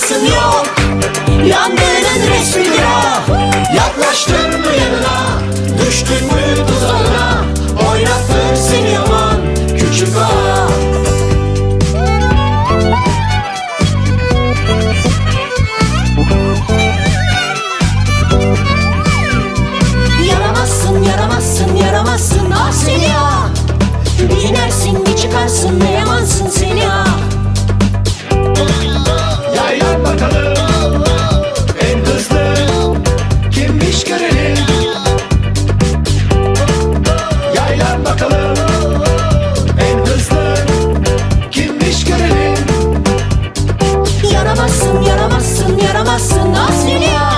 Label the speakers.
Speaker 1: Yaparsın resmi ya Yaklaştın mı yanına? Düştün mü tuzağına? Oynattı seni yaman Küçük ağa. Yaramazsın yaramazsın yaramazsın. Ah seni ya Bir inersin bir çıkarsın. Ne yamansın seni ya Yaramazsın, yaramazsın, yaramazsın. Aslıya